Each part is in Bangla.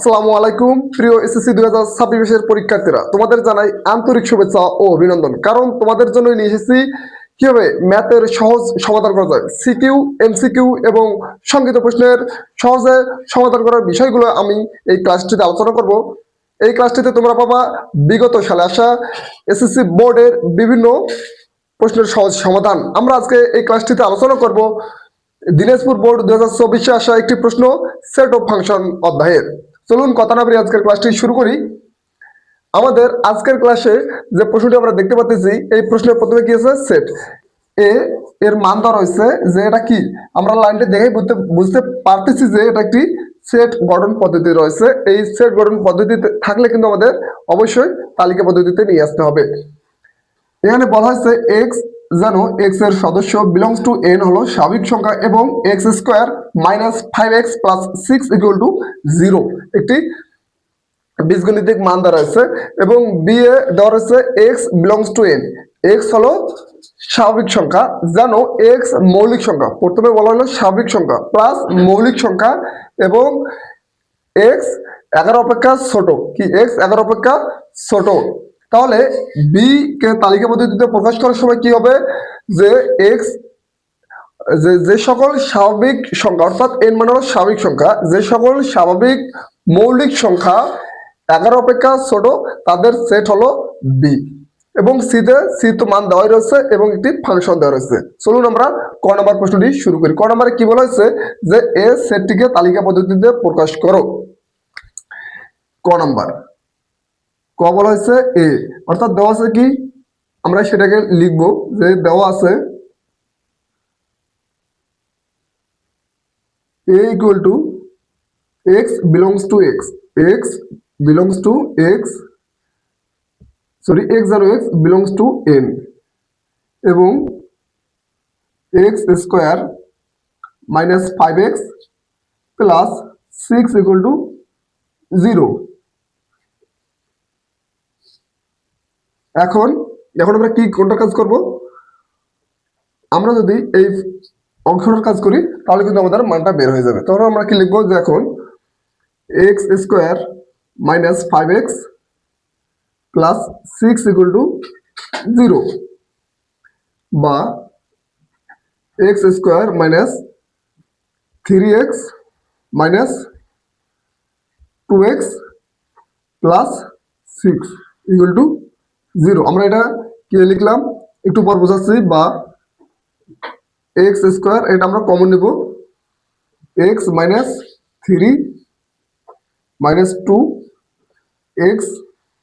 আসসালামু আলাইকুম। প্রিয় এসএসসি দুই হাজার ছাব্বিশের পরীক্ষার্থীরা, তোমাদের জানাই আন্তরিক শুভেচ্ছা ও অভিনন্দন। কারণ তোমাদের জন্য নিয়ে এসেছি কীভাবে ম্যাথের সহজ সমাধান করা যায়, সিকিউ, এমসিকিউ এবং সংগীত প্রশ্নের সহজে সমাধান করার বিষয়গুলো আমি এই ক্লাসটিতে আলোচনা করব। এই ক্লাসটিতে তোমরা পাবা বিগত সালে আসা এসএসসি বোর্ডের বিভিন্ন প্রশ্নের সহজ সমাধান। আমরা আজকে এই ক্লাসটিতে আলোচনা করব দিনাজপুর বোর্ড দু হাজার চব্বিশে আসা একটি প্রশ্ন সেট অফ ফাংশন অধ্যায়ের চলুন কথা না আজকের ক্লাসটি শুরু করি। আমাদের আজকের ক্লাসে যে প্রশ্নটি আমরা দেখতে পাচ্ছি এই প্রশ্নের প্রথমে কি আছে? সেট এ, এর মান দেওয়া রয়েছে যে এটা কি? আমরা লাইনটি দেখে বুঝতে বুঝতে পারতেছি যে এটা একটি সেট গঠন পদ্ধতি রয়েছে। এই সেট গঠন পদ্ধতিতে থাকলে কিন্তু আমাদের অবশ্যই তালিকা পদ্ধতিতে নিয়ে আসতে হবে। এখানে বলা হয়েছে এক্স যেন এক্সের সদস্য বিলংস টু এন হলো স্বাভাবিক সংখ্যা এবং x square minus five x plus six equal to zero একটি বীজগণিতিক মান দেওয়া রয়েছে এবং বি এ দেওয়া রয়েছে x belongs to N x হলো স্বাভাবিক সংখ্যা যেন এক্স মৌলিক সংখ্যা, প্রথমে বলা হলো স্বাভাবিক সংখ্যা প্লাস মৌলিক সংখ্যা এবং এক্স এগারো অপেক্ষা ছোট। কি এক্স এগারো অপেক্ষা ছোট? তাহলে বি কে তালিকা পদ্ধতিতে প্রকাশ করার সময় কি হবে? যে এক্স যে যে সকল স্বাভাবিক সংখ্যা, অর্থাৎ এন মানে হলো স্বাভাবিক সংখ্যা, যে সকল স্বাভাবিক মৌলিক সংখ্যা এগারো অপেক্ষা ছোট, তাদের সেট হলো বি এবং সিতে সি তো মান দেওয়াই রয়েছে এবং একটি ফাংশন দেওয়া রয়েছে। চলুন আমরা ক নম্বর প্রশ্নটি শুরু করি। ক নম্বরে কি বলা হয়েছে যে এ সেটটিকে তালিকা পদ্ধতিতে প্রকাশ করো? ক নম্বর। ক বলা হয়েছে? এ। অর্থাৎ দেওয়া আছে কি? আমরা সেটাকে লিখব। যে দেওয়া আছে a equal to x belongs to x x belongs to x, sorry, x আর x belongs to n এবং x square minus five x plus six equal to zero এখন এখন আমরা কি কোনটা কাজ করব? আমরা যদি এই অংশটার কাজ করি, তাহলে কিন্তু আমাদের মানটা বের হয়ে যাবে। তখন আমরা কি লিখব যে এখন x square minus five x plus six equal to zero বা x square minus three x minus two x plus six equal to zero. আমরা এটা কি লিখলাম। একটু পর বোঝাচ্ছি বা এক্স স্কোয়ার এটা আমরা কমন নেব। X minus three minus two x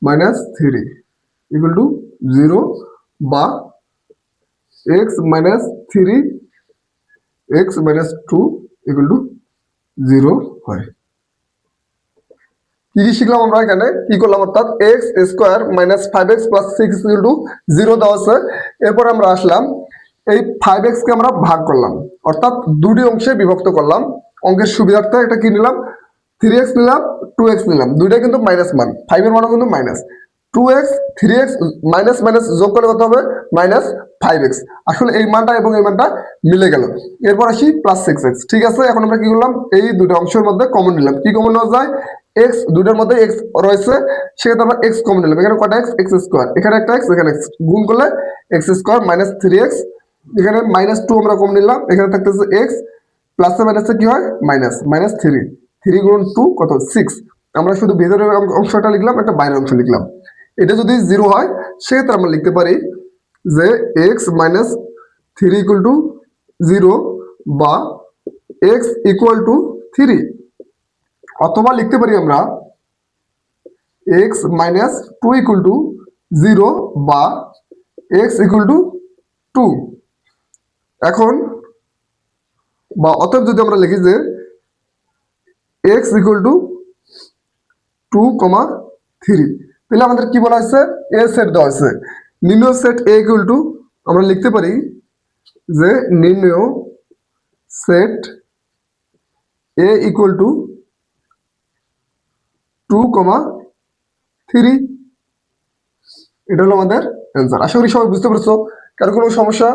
minus three equal to zero বা x minus three x minus two equal to zero হয়। কি কি শিখলাম আমরা এখানে? কি করলাম অর্থাৎ x square minus five x plus six to zero দেওয়া আছে। এরপর আমরা আসলাম, এই ফাইভ এক্স কে আমরা ভাগ করলাম। অর্থাৎ দুটি অংশে বিভক্ত করলাম। অঙ্কের সুবিধার্থে একটা কি নিলাম? থ্রি এক্স নিলাম টু এক্স নিলাম। দুইটা কিন্তু মাইনাস মান ফাইভের মানও কিন্তু minus two x three x minus minus যোগ করলে কত হবে? মাইনাস ফাইভ এক্স আসলে এই মানটা এবং এই মানটা মিলে গেল। এরপর আসি প্লাস সিক্স এক্স ঠিক আছে? এখন আমরা কি করলাম? এই দুটো অংশের মধ্যে কমন নিলাম। কি কমন নেওয়া যায়? এক্স দুটোর মধ্যে এক্স রয়েছে। সেক্ষেত্রে আমরা এক্স কমন নিলাম। এখানে কটা এক্স এক্স স্কোয়ার এখানে একটা এক্স এখানে এক্স গুণ করলে x square minus three x এখানে মাইনাস টু আমরা কম নিলাম। এখানে থাকতেছে এক্স প্লাসে মাইনাসে কি হয়? মাইনাস মাইনাস থ্রি থ্রি গুণ টু কত? সিক্স আমরা শুধু ভেতরের অংশটা লিখলাম, একটা বাইরের অংশ লিখলাম। এটা যদি জিরো হয়, সেক্ষেত্রে আমরা লিখতে পারি যে x minus three equal to zero বা এক্স ইকুয়াল টু থ্রি অথবা লিখতে পারি আমরা x minus two equal to zero বা এক্স ইকুয়াল টু টু এখন বা অতএব যদি আমরা লিখি যে x equal to two comma three তাহলে আমাদের কি বলা হয়েছে? এ সেট দেওয়া হয়েছে। নির্ণয় সেট এ ইকুয়াল টু আমরা লিখতে পারি যে নির্ণয় set A equal to two comma three এটা হলো আমাদের অ্যান্সার আশা করি সবাই বুঝতে পারছ। কারও কোনো সমস্যা?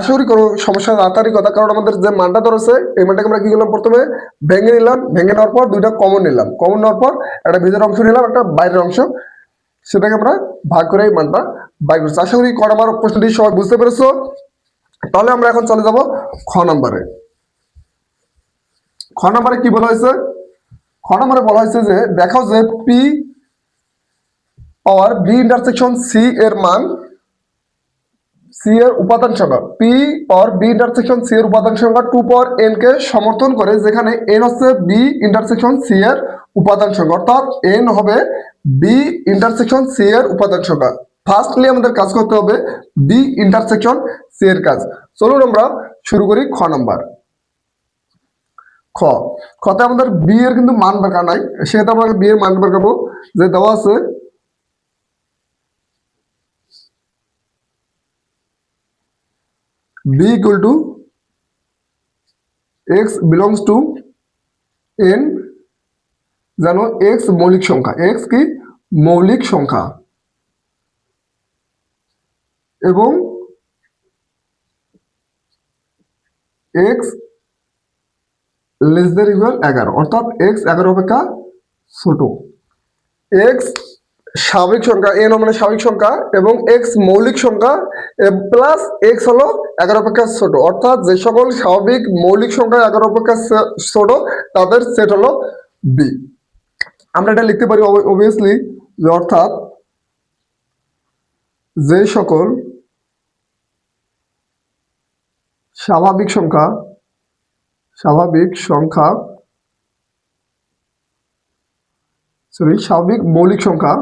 আশা করি কোনো সমস্যা তাড়াতাড়ি কথা। কারণ আমাদের যে মানটা ধরেছে এই মানটাকে আমরা কি করলাম প্রথমে? ভেঙে নিলাম। ভেঙে নেওয়ার পর দুইটা কমন নিলাম। কমন নেওয়ার পর একটা ভিতরের অংশ নিলাম, একটা বাইরের অংশ। সেটাকে আমরা ভাগ করে এই মানটা বাই করছি। আশা করি ক নাম্বার প্রশ্নটি সবাই বুঝতে পেরেছ। তাহলে আমরা এখন চলে যাব খ নাম্বারে। খ নাম্বারে কি বলা হয়েছে? খ নাম্বারে বলা হয়েছে যে, দেখাও যে P power B intersection C এর মান সি এর উপাদান সংখ্যা P power B intersection C এর উপাদান সংখ্যা টু পাওয়ার এন কে সমর্থন করে, যেখানে এন হচ্ছে বি ইন্টারসেকশন সি এর উপাদান সংখ্যা। অর্থাৎ এন হবে বি ইন্টারসেকশন সি এর উপাদান সংখ্যা। ফার্স্টলি আমাদের কাজ করতে হবে বি ইন্টারসেকশন সি এর কাজ। চলুন আমরা শুরু করি খ নাম্বার। খ। খতে আমাদের বি এর কিন্তু মান বের নাই। সেক্ষেত্রে আমরা বি এর মান বের যে দেওয়া আছে, b equal to x belongs to n জানো x মৌলিক সংখ্যা, x কি মৌলিক সংখ্যা। এবং x লেস দেন ইকুয়াল এগারো, অর্থাৎ x এগারো অপেক্ষা ছোট। x স্বাভাবিক সংখ্যা এন মানে স্বাভাবিক সংখ্যা, এবং এক্স মৌলিক সংখ্যা প্লাস এক্স হলো এগারো অপেক্ষা ছোট। অর্থাৎ যে সকল স্বাভাবিক মৌলিক সংখ্যা এগারো অপেক্ষা ছোট, তাদের সেট হলো বি আমরা এটা লিখতে পারি অবভিয়াসলি যে অর্থাৎ যে সকল স্বাভাবিক সংখ্যা স্বাভাবিক সংখ্যা সরি স্বাভাবিক মৌলিক সংখ্যা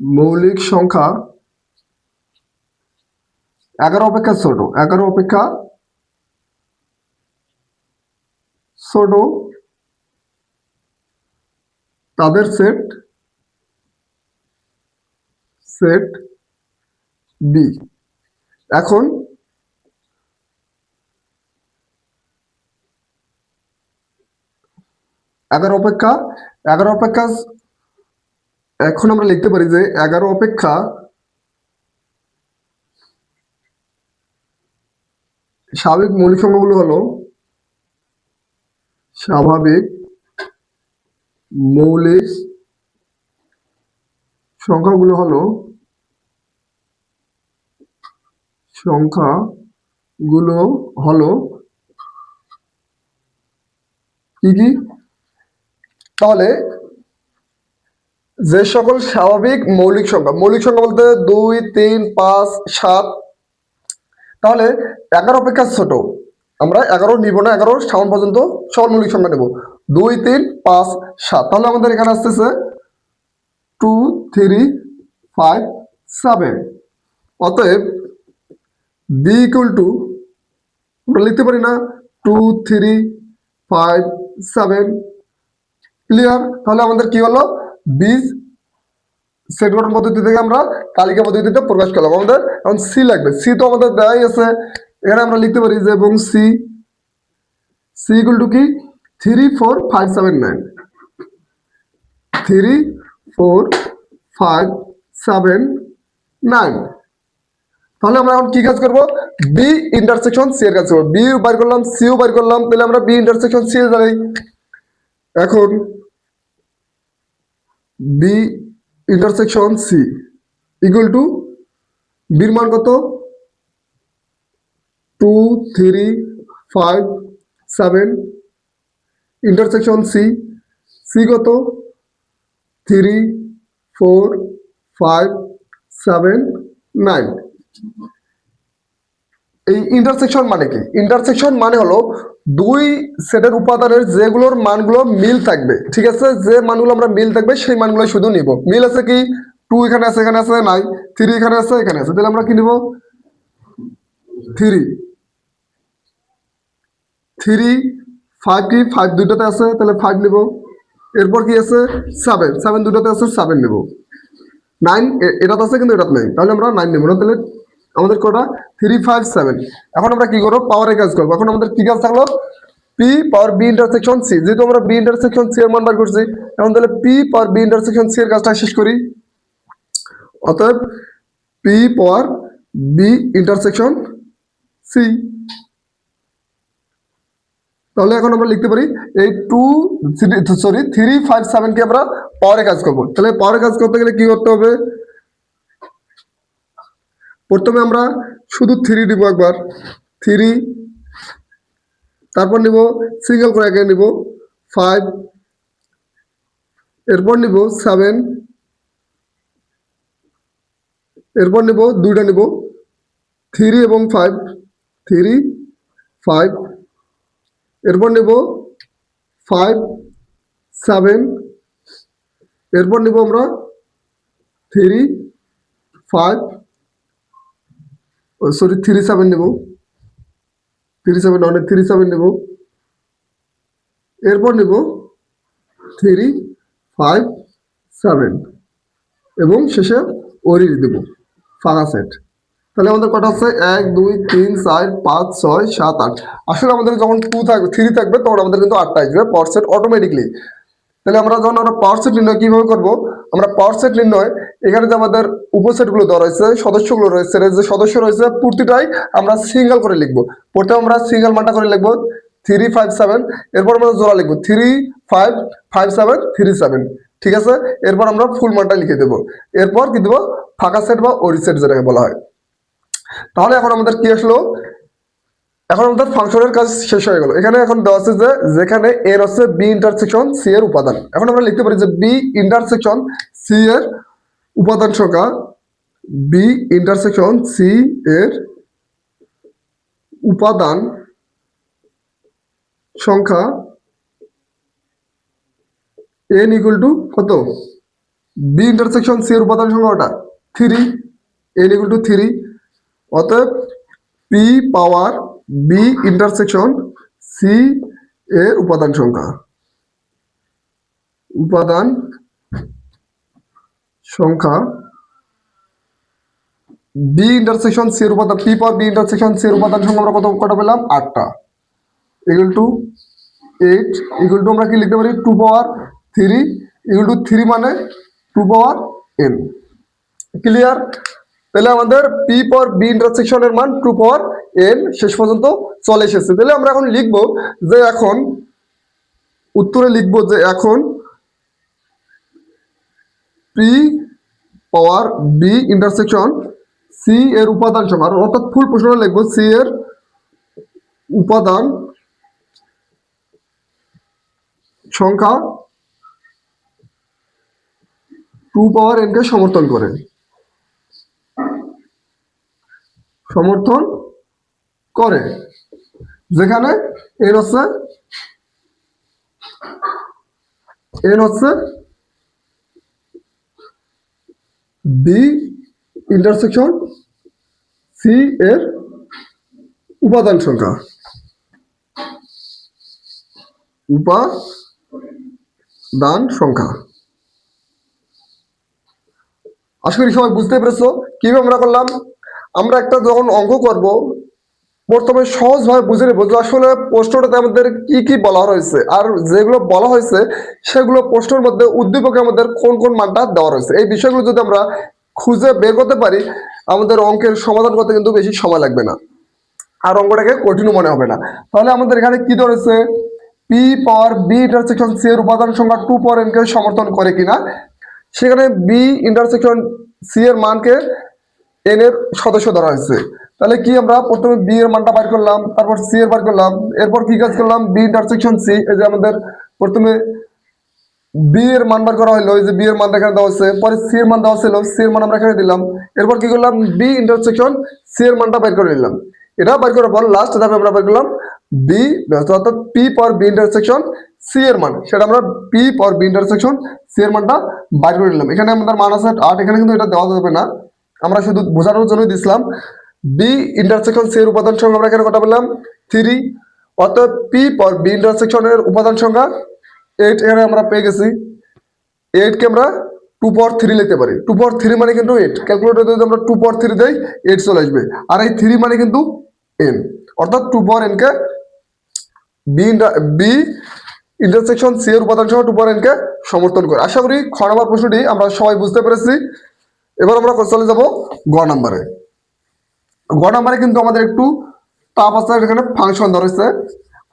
মৌলিক সংখ্যা এগারো অপেক্ষা ছোট, এগারো অপেক্ষা ছোট তাদের সেট সেট বি এখন এগারো অপেক্ষা এগারো অপেক্ষা এখন আমরা লিখতে পারি যে এগারো অপেক্ষা স্বাভাবিক মৌলিক সংখ্যাগুলো হলো স্বাভাবিক মৌলিক সংখ্যাগুলো হলো সংখ্যাগুলো হলো কি কি? তাহলে যে সকল স্বাভাবিক মৌলিক সংখ্যা মৌলিক সংখ্যা বলতে দুই, তিন, পাঁচ, সাত, তাহলে এগারো অপেক্ষা ছোট। আমরা এগারো নিব না এগারো সাউন্ড পর্যন্ত সকল মৌলিক সংখ্যা নেব। দুই তিন পাঁচ সাত। তাহলে আমাদের এখানে আসতেছে টু থ্রি ফাইভ সেভেন অতএব বি ইকুয়াল টু আমরা লিখতে পারি না two three five seven clear তাহলে আমাদের কি হলো? বীজ সেট গঠন পদ্ধতি থেকে আমরা তালিকা পদ্ধতিতে প্রকাশ করলাম। আমাদের এখন সি লাগবে। সি তো আমাদের দেওয়াই আছে। এখানে আমরা লিখতে পারি যে এবং সি সি ইকুয়াল টু কি? Three four five seven nine three four five seven nine তাহলে আমরা এখন কি কাজ করব? বি ইন্টারসেকশন সি এর কাজ করব। বি বার করলাম সিও বার করলাম, তাহলে আমরা বি ইন্টারসেকশন সি জানাই এখন B intersection C equal to বির মান কত? Two three five seven intersection C C কত? Three four five seven nine এই ইন্টারসেকশন মানে কি? ইন্টারসেকশন মানে হলো দুই সেটের উপাদানের যেগুলোর মানগুলো মিল থাকবে, ঠিক আছে? যে মানগুলো আমরা মিল থাকবে, সেই মানগুলো শুধু নিব। মিল আছে কি? টু এখানে আছে এখানে আছে নাই থ্রি এখানে আছে এখানে আছে। তাহলে আমরা কি নিব? থ্রি থ্রি ফাইভ কি? ফাইভ দুটোতে আছে, তাহলে ফাইভ নিব। এরপর কি আছে? সেভেন সেভেন দুটোতে আছে সেভেন নিব। নাইন এটাতে আছে কিন্তু এটাতে নেই। তাহলে আমরা নাইন নেব না, তাহলে আমাদের কটা? থ্রি ফাইভ সেভেন এখন আমরা কি করব? পাওয়ারের কাজ করব। এখন আমাদের কি কাজ থাকল? P power B intersection C যেহেতু আমরা বি ইন্টারসেকশন সি এর মান বার করছি, এখন তাহলে P power B intersection C এর কাজটা শেষ করি। অতএব P power B intersection C তাহলে এখন আমরা লিখতে পারি এই টু সরি থ্রি ফাইভ সেভেনকে আমরা পাওয়ারে কাজ করব। তাহলে পাওয়ারে কাজ করতে গেলে কি করতে হবে? প্রথমে আমরা শুধু থ্রি নিব একবার। থ্রি তারপর নিব সিঙ্গেল করে নিব। ফাইভ এরপর নিব সেভেন এরপর নিব দুইটা নিব। থ্রি এবং ফাইভ থ্রি ফাইভ এরপর নেব ফাইভ সেভেন এরপর নেব আমরা three five sorry three seven নেব। থ্রি সেভেন অনেক থ্রি সেভেন নেব। এরপর নেব থ্রি ফাইভ সেভেন এবং শেষে ওরি দেব, ফাঁকা সেট তাহলে আমাদের কটা আছে? এক, দুই, তিন, চার, পাঁচ, ছয়, সাত, আট। আসলে আমাদের যখন টু থাকবে থ্রি থাকবে, তখন আমাদের কিন্তু আটটা আসবে পাওয়ার সেট অটোমেটিকলি তাহলে আমরা যখন আমরা পাওয়ার সেট নির্ণয় কীভাবে করব? আমরা পাওয়ার সেট নির্ণয়, এখানে যে আমাদের উপসেটগুলো দেওয়া রয়েছে, সদস্যগুলো রয়েছে যে সদস্য রয়েছে, প্রতিটাই আমরা সিঙ্গেল করে লিখব। প্রথমে আমরা সিঙ্গেল মানটা করে লিখব থ্রি ফাইভ সেভেন এরপর আমরা জোড়া লিখব three five five seven three seven ঠিক আছে? এরপর আমরা ফুল মানটা লিখে দেবো। এরপর কি দেবো? ফাঁকা সেট বা ওরি সেট যেটাকে বলা হয়। তাহলে এখন আমাদের কি আসলো? এখন আমাদের ফাংশনের কাজ শেষ হয়ে গেল। এখানে এখন দেওয়া আছে যে, যেখানে এর হচ্ছে বি ইন্টারসেকশন সি এর উপাদান। এখন আমরা লিখতে পারি যে বি ইন্টারসেকশন সি এর উপাদান সংখ্যা বি ইন্টারসেকশন সি এর উপাদান সংখ্যা এন ইকুয়াল টু কত? বি ইন্টারসেকশন সি এর উপাদান সংখ্যা ওটা three n equal to three অতএব P power B intersection C এর উপাদান সংখ্যা। উপাদান সংখ্যা বি ইন্টারসেকশন সি এর উপাদান P power B intersection C এর উপাদান সংখ্যা আমরা কত কটা পেলাম? আটটা। Equal to eight equal to আমরা কি লিখতে পারি? Two power three equal to three মানে টু পাওয়ার এন ক্লিয়ার তাহলে আমাদের পি পর বি ইন্টারসেকশনের মান টু পাওয়ার এন শেষ পর্যন্ত চলে এসেছে। তাহলে আমরা এখন লিখব যে এখন, উত্তরে লিখব যে এখন P power B intersection C এর উপাদান আর অর্থাৎ ফুল প্রশ্নটা লিখব সি এর উপাদান সংখ্যা টু পাওয়ার এনকে সমর্থন করে। সমর্থন করে। যেখানে এন হচ্ছে এন হচ্ছে বি ইন্টারসেকশন সি এর উপাদান সংখ্যা। উপাদান সংখ্যা। আশা করি সবাই বুঝতে পেরেছ। কীভাবে আমরা করলাম? আমরা একটা যখন অঙ্ক করব, প্রথমে সহজভাবে বুঝে নেব যে আসলে প্রশ্নটাতে আমাদের কি কি বলা রয়েছে। আর যেগুলো বলা হয়েছে, সেগুলো প্রশ্নের মধ্যে উদ্দীপকে আমাদের কোন কোন মানটা দেওয়া রয়েছে। এই বিষয়গুলো যদি আমরা খুঁজে বের করতে পারি, আমাদের অঙ্কের সমাধান করতে কিন্তু বেশি সময় লাগবে না। আর অঙ্কটাকে কঠিনও মনে হবে না। তাহলে আমাদের এখানে কি ধরেছে P power B intersection C এর উপাদান সংখ্যা টু পাওয়ার এনকে সমর্থন করে কিনা? সেখানে বি ইন্টারসেকশন সি এর মানকে এন এর সদস্য ধরা হয়েছে। তাহলে কি আমরা প্রথমে বি এর মানটা বার করলাম, তারপর সি এর বার করলাম, এরপর কি কাজ করলাম? বি ইন্টারসেকশন সি এই যে আমাদের প্রথমে বি এর মান বার করা হলো, এই যে বি এর মান এখানে দেওয়া হচ্ছে পরে সি এর মান দেওয়া ছিল সি এর মান আমরা এখানে দিলাম। এরপর কি করলাম? বি ইন্টারসেকশন সি এর মানটা বের করে নিলাম। এটা বের করার পর লাস্ট ধাপে আমরা বের করলাম বি অর্থাৎ পি পর বি ইন্টারসেকশন সি এর মান। সেটা আমরা পি পর বি ইন্টারসেকশন সি এর মানটা বাইর করে নিলাম। এখানে আমাদের মান আছে আট, এখানে কিন্তু এটা দেওয়া যাবে না। আমরা শুধু বোঝানোর জন্যই দিছিলাম। বি ইন্টারসেকশন সি এর উপাদান সংখ্যা আমরা এখানে কটা পেলাম থ্রি অর্থাৎ পি পর বি ইন্টারসেকশনের উপাদান সংখ্যা এইট এখানে আমরা পেয়ে গেছি। এইটকে আমরা টু পর থ্রি লিখতে পারি। টু পর থ্রি মানে কিন্তু এইট ক্যালকুলেটর যদি আমরা টু পর থ্রি দেই এইট চলে আসবে। আর এই থ্রি মানে কিন্তু এন অর্থাৎ টু পাওয়ার এনকে বি বি ইন্টারসেকশন সি এর উপাদান সংখ্যা টু পাওয়ার এনকে সমর্থন করে। আশা করি খ নম্বর প্রশ্নটি আমরা সবাই বুঝতে পেরেছি। এবার আমরা চলে যাব গ নাম্বারে। গ নাম্বারে কিন্তু আমাদের একটু তাপ আছে, এখানে ফাংশন ধরেছে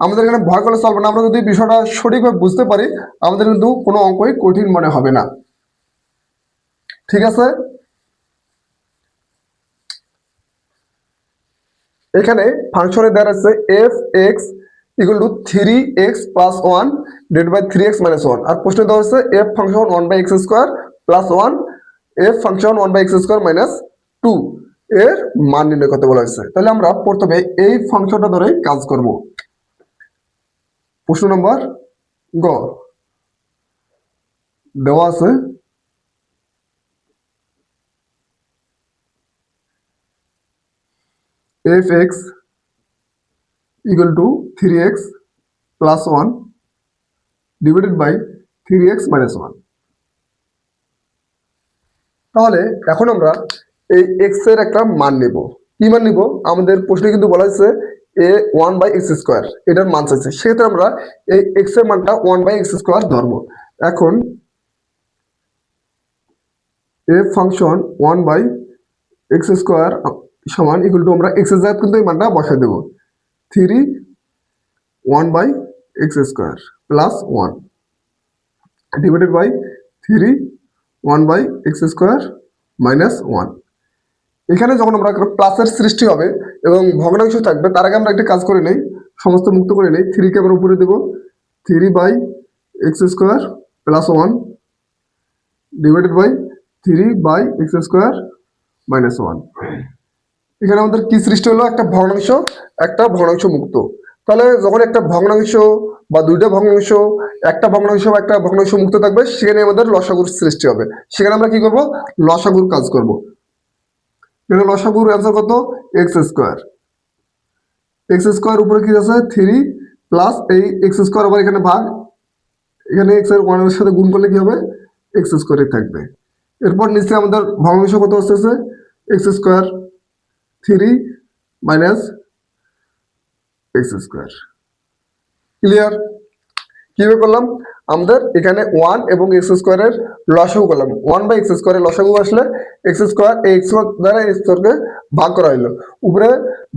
আমাদের এখানে ভয় করলে চলবে না। আমরা যদি বিষয়টা সঠিকভাবে বুঝতে পারি, আমাদের কিন্তু কোনো অঙ্কই কঠিন মনে হবে না। ঠিক আছে? এখানে ফাংশনে দেওয়া আছে f x equal to three x plus one divide by three x minus one আর প্রশ্ন দেওয়া হচ্ছে f function one by x square plus one f function one by x square minus two এর মান নির্ণয় করতে বলা হয়েছে। তাহলে আমরা প্রথমে এই ফাংশনটা ধরে কাজ করব। প্রশ্ন নম্বর গ। দেওয়া আছে। F x equal to 3x plus 1 divided by 3x minus 1 তাহলে এখন আমরা এই এক্সের একটা মান নিব। কি মান নিব? আমাদের প্রশ্নে কিন্তু বলা হয়েছে এ ওয়ান বাই এক্স স্কোয়ার এটার মান চাইছে। সেক্ষেত্রে আমরা এই এক্সের মানটা ওয়ান বাই এক্স স্কোয়ার ধরবো। এখন এ function one by x square সমান ইকুয়াল টু আমরা এক্সের কিন্তু এই মানটা বসাই দেবো। Three one by x square plus one divided by three one by x square minus one. এখানে যখন আমরা প্লাসের সৃষ্টি হবে এবং ভগ্নাংশ থাকবে, তার আগে আমরা একটা কাজ করে নেই, সমস্ত মুক্ত করে নেই। থ্রিকে আমরা উপরে দেবো। Three by x square plus one divided by three by x square minus one. এখানে আমাদের কি সৃষ্টি হলো? একটা ভগ্নাংশ একটা ভগ্নাংশ মুক্ত। তাহলে যখন একটা ভগ্নাংশ বা দুইটা ভগ্নাংশ, একটা ভগ্নাংশ বা একটা ভগ্নাংশ মুক্ত থাকবে, সেখানে আমাদের লসাগুর সৃষ্টি হবে। সেখানে আমরা কি করব? লসাগুর কাজ করব। এখানে লসাগুর অ্যান্সার কত? এক্স স্কোয়ার এক্স স্কোয়ার উপরে কি আছে? থ্রি প্লাস এই এক্স স্কোয়ার আবার এখানে ভাগ। এখানে এক্সের ওয়ানের সাথে গুণ করলে কি হবে? এক্স স্কোয়ারই থাকবে। এরপর নিচে আমাদের ভগ্নাংশ কত আসতেছে? X square three minus x square clear কীভাবে করলাম? আমাদের এখানে ওয়ান এবং এক্স স্কোয়ারের লসাগু করলাম। ওয়ান বাই এক্স স্কোয়ারের লসাগু আসলে এক্স স্কোয়ার এই এক্স দ্বারা এক্স স্কোয়ারকে ভাগ করা হলো উপরে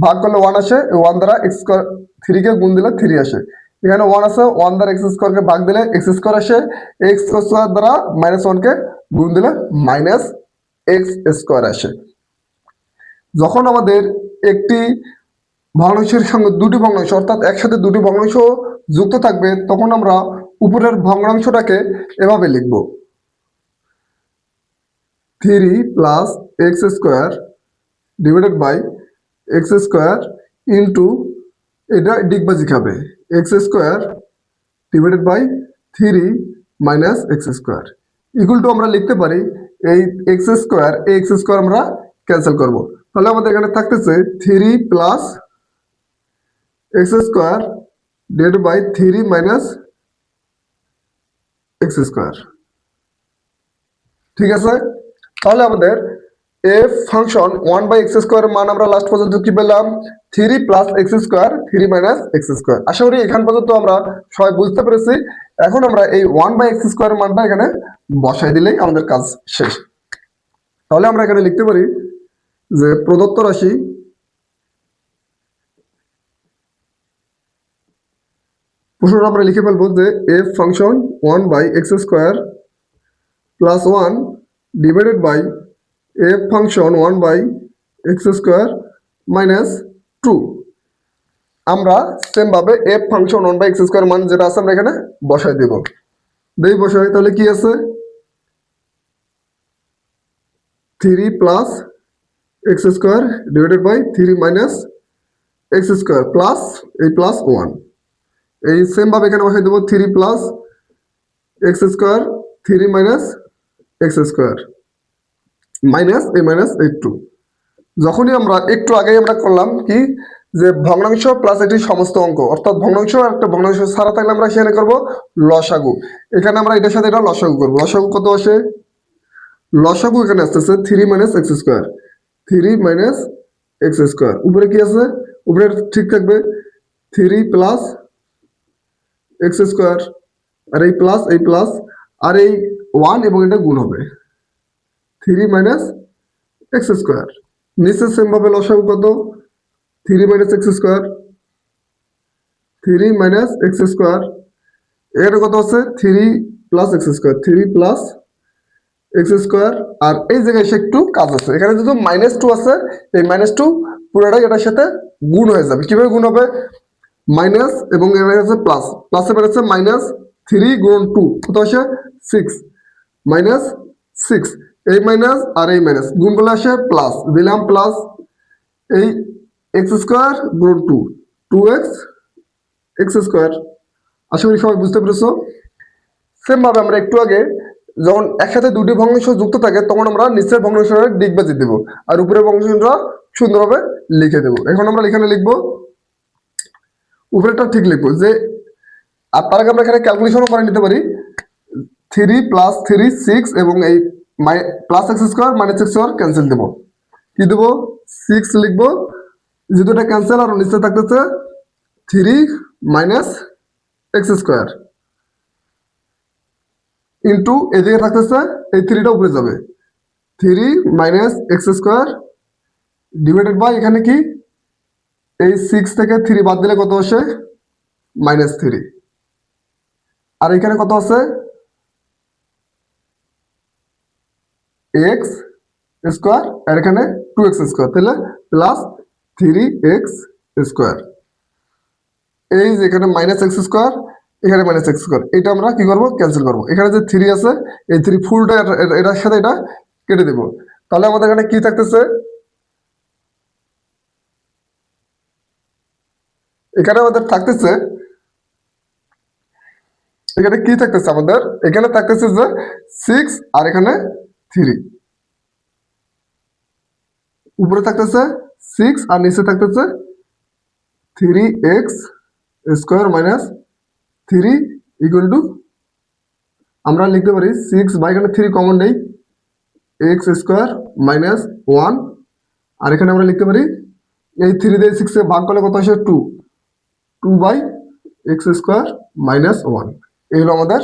ভাগ করলে ওয়ান আসে ওয়ান দ্বারা এক্স স্কোয়ার থ্রিকে গুণ দিলে থ্রি আসে। এখানে ওয়ান আছে ওয়ান দ্বারা এক্স স্কোয়ারকে ভাগ দিলে এক্স স্কোয়ার আসে এক্স স্কোয়ার দ্বারা মাইনাস ওয়ানকে গুণ দিলে মাইনাস এক্স স্কোয়ার আসে। যখন আমাদের একটি ভগ্নাংশের সঙ্গে দুটি ভগ্নাংশ অর্থাৎ একসাথে দুটি ভগ্নাংশ যুক্ত থাকবে, তখন আমরা উপরের ভগ্নাংশটাকে এভাবে লিখব। Three plus x square divided by x square into, এটা ডিগবাজি খাবে x square divided by three minus x square. Equal to আমরা লিখতে পারি এই এক্স স্কোয়ার, এই এক্স স্কোয়ার আমরা ক্যান্সেল করব। তাহলে আমাদের এখানে থাকতেছে three plus x square divide by three minus x square. ঠিক আছে? তাহলে আমাদের f function one by x square মান আমরা লাস্ট পর্যন্ত কি পেলাম? Three plus x square, three minus x square. আশা করি এখান পর্যন্ত আমরা সবাই বুঝতে পেরেছি। এখন আমরা এই ওয়ান বাই এক্স স্কোয়ার মানটা এখানে বসাই দিলেই আমাদের কাজ শেষ। তাহলে আমরা এখানে লিখতে পারি যে প্রদত্ত রাশি প্রশ্নটা আমরা লিখে ফেলব যে f function one by x square plus one divided by f function one by x square minus two আমরা সেমভাবে f function one by x square মান যেটা আছে আমরা এখানে বসাই দেব। দেই বসাই, তাহলে কি আছে? Three plus x square divided by three minus x square plus এই প্লাস ওয়ান এই সেম ভাবে এখানে বসাই দেবো three plus x square three minus x square minus এই মাইনাস এই টু যখনই আমরা একটু আগেই আমরা করলাম কি? যে ভগ্নাংশ প্লাস এটি সমস্ত অঙ্ক, অর্থাৎ ভগ্নাংশ আর একটা ভগ্নাংশ ছাড়া থাকলে আমরা সেখানে করব লসাগু। এখানে আমরা এটার সাথে এটা লসাগু করব। লসাগু কত আসে? লসাগু এখানে আসতেছে three minus x square three minus x square উপরে কি আছে? উপরে ঠিক থাকবে। থ্রি প্লাস এক্স স্কোয়ার আর এই প্লাস এই প্লাস আর এই ওয়ান এবং এটা গুণ হবে। থ্রি মাইনাস এক্স স্কোয়ার নিচে সেম ভাবে লসাগু কত three minus x square three minus x square এখানে কত আছে? Three plus x square three plus x square আর এই জায়গায় এসে একটু কাজ আছে। এখানে যেহেতু মাইনাস টু আছে, এই মাইনাস টু পুরোটাই এটার সাথে গুণ হয়ে যাবে। কীভাবে গুণ হবে? মাইনাস এবং এবার আছে প্লাস প্লাস আছে মাইনাস থ্রি গুণ টু কত আসে? সিক্স মাইনাস সিক্স এই মাইনাস আর এই মাইনাস গুণ করলে আসে প্লাস দিলাম প্লাস এই এক্স স্কোয়ার গুণ two two x x square আশা করি সবাই বুঝতে পেরেছ। সেম ভাবে আমরা একটু আগে যখন একসাথে দুটি ভগ্নাংশ যুক্ত থাকে, তখন আমরা নিচের ভগ্নাংশের ডিগবাজি দেবো। আর উপরের ভগ্নাংশটা সুন্দরভাবে লিখে দেবো। এখন আমরা এখানে লিখব উপরেরটা ঠিক লিখব যে আর তার আমরা এখানে ক্যালকুলেশনও করে নিতে পারি। থ্রি প্লাস থ্রি সিক্স এবং এই plus x square minus x square cancel দেবো। কি দেবো? সিক্স লিখব। যেহেতু এটা ক্যান্সেল আর নিচে থাকতেছে three minus x square into এদিকে থাকতেছে, এই থ্রিটা উপরে যাবে। Three minus x square divided by এখানে কি? এই সিক্স থেকে থ্রি বাদ দিলে কত আসে? মাইনাস থ্রি আর এখানে কত আছে? এক্স স্কোয়ার আর এখানে টু এক্স স্কোয়ার তাহলে প্লাস থ্রি এক্স স্কোয়ার এই যে এখানে মাইনাস এক্স স্কোয়ার এখানে মাইনাস এক্স স্কোয়ার এটা আমরা কি করব? ক্যান্সেল করব। এখানে যে থ্রি আছে, এই থ্রি ফুলটা এটা- এটা- এটার সাথে এটা কেটে দেবো। তাহলে আমাদের এখানে কি থাকতেছে? এখানে আমাদের থাকতেছে, এখানে কি থাকতেছে আমাদের? এখানে থাকতেছে যে সিক্স আর এখানে থ্রি উপরে থাকতেছে সিক্স আর নিচে থাকতেছে three x square minus three equal to আমরা লিখতে পারি সিক্স বাই এখানে থ্রি কমন নেই এক্স স্কোয়ার মাইনাস ওয়ান আর এখানে আমরা লিখতে পারি এই থ্রি দিয়ে সিক্সে ভাগ করলে কত আসে two two by x square minus one এই হলো আমাদের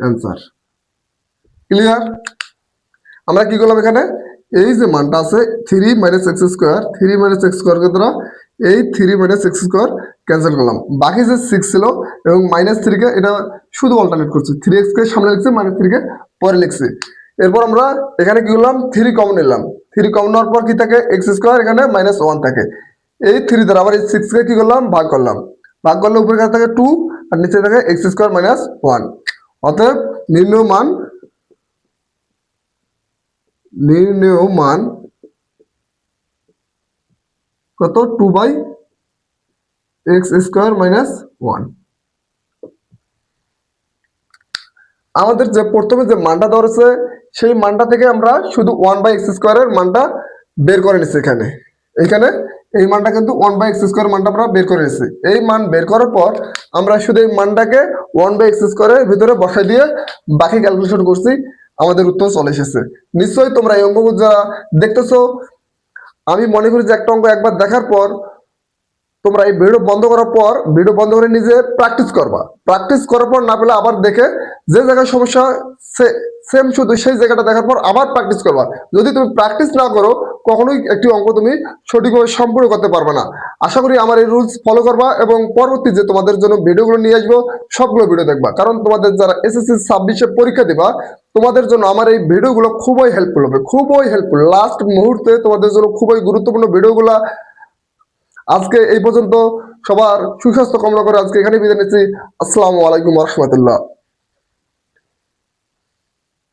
অ্যান্সার ক্লিয়ার আমরা কি করলাম এখানে? এই যে মানটা আছে three minus x square three minus x square দ্বারা এই three minus x square cancel করলাম। বাকি যে সিক্স ছিল এবং মাইনাস থ্রিকে এটা শুধু অল্টারনেট করছি। থ্রি এক্সকে সামনে লিখছি মাইনাস থ্রিকে পরে লিখছি। এরপর আমরা এখানে কি করলাম? থ্রি কমন নিলাম। থ্রি কমন নেওয়ার পর কি থাকে? এক্স স্কোয়ার এখানে মাইনাস ওয়ান থাকে। এই থ্রি দ্বারা, আবার এই সিক্সকে কি করলাম? ভাগ করলাম। ভাগ করলে উপরে কাছে থাকে টু আর নিচে থাকে এক্স স্কোয়ার মাইনাস ওয়ান অতএব নির্ণয় মান নির্ণয় মান কত? Two by x square minus one আমাদের যে প্রথমে যে মানটা রয়েছে, সেই মানটা থেকে আমরা শুধু ওয়ান বাই এক্স স্কোয়ারের মানটা বের করে নিচ্ছি এখানে। এখানে এই মানটা কিন্তু ওয়ান বাই এক্স স্কোয়ার মানটা আমরা বের করে এসেছি এই মান বের করার পর আমরা শুধু এই মানটাকে ওয়ান বাই এক্স স্কোয়ারের ভিতরে বসাই দিয়ে বাকি ক্যালকুলেশন করছি, আমাদের উত্তর চলে এসেছে। নিশ্চয়ই তোমরা এই অঙ্কগুলো যারা দেখতেছো, আমি মনে করি যে একটা অঙ্ক একবার দেখার পর তোমরা এই ভিডিও বন্ধ করার পর ভিডিও বন্ধ করে নিজে প্র্যাকটিস করবা। প্র্যাকটিস করার পর না পেলে আবার দেখে যে জায়গায় সমস্যা সেম শুধু সেই জায়গাটা দেখার পর আবার প্র্যাকটিস করবা। যদি তুমি প্র্যাকটিস না করো, কখনোই একটি অঙ্ক তুমি সঠিকভাবে সম্পূর্ণ করতে পারবে না। আশা করি আমার এই রুলস ফলো করবা এবং পরবর্তী যে তোমাদের জন্য ভিডিওগুলো নিয়ে আসব, সবগুলো ভিডিও দেখবা। কারণ তোমাদের যারা এসএসসি ছাব্বিশে পরীক্ষা দিবা, তোমাদের জন্য আমার এই ভিডিওগুলো খুবই হেল্পফুল হবে। খুবই হেল্পফুল লাস্ট মুহূর্তে তোমাদের জন্য খুবই গুরুত্বপূর্ণ ভিডিওগুলো আজকে এই পর্যন্ত সবার সুস্বাস্থ্য কামনা করে আজকে এখানে বিদায় নিচ্ছি। আসসালামু আলাইকুম রহমতুল্লাহ।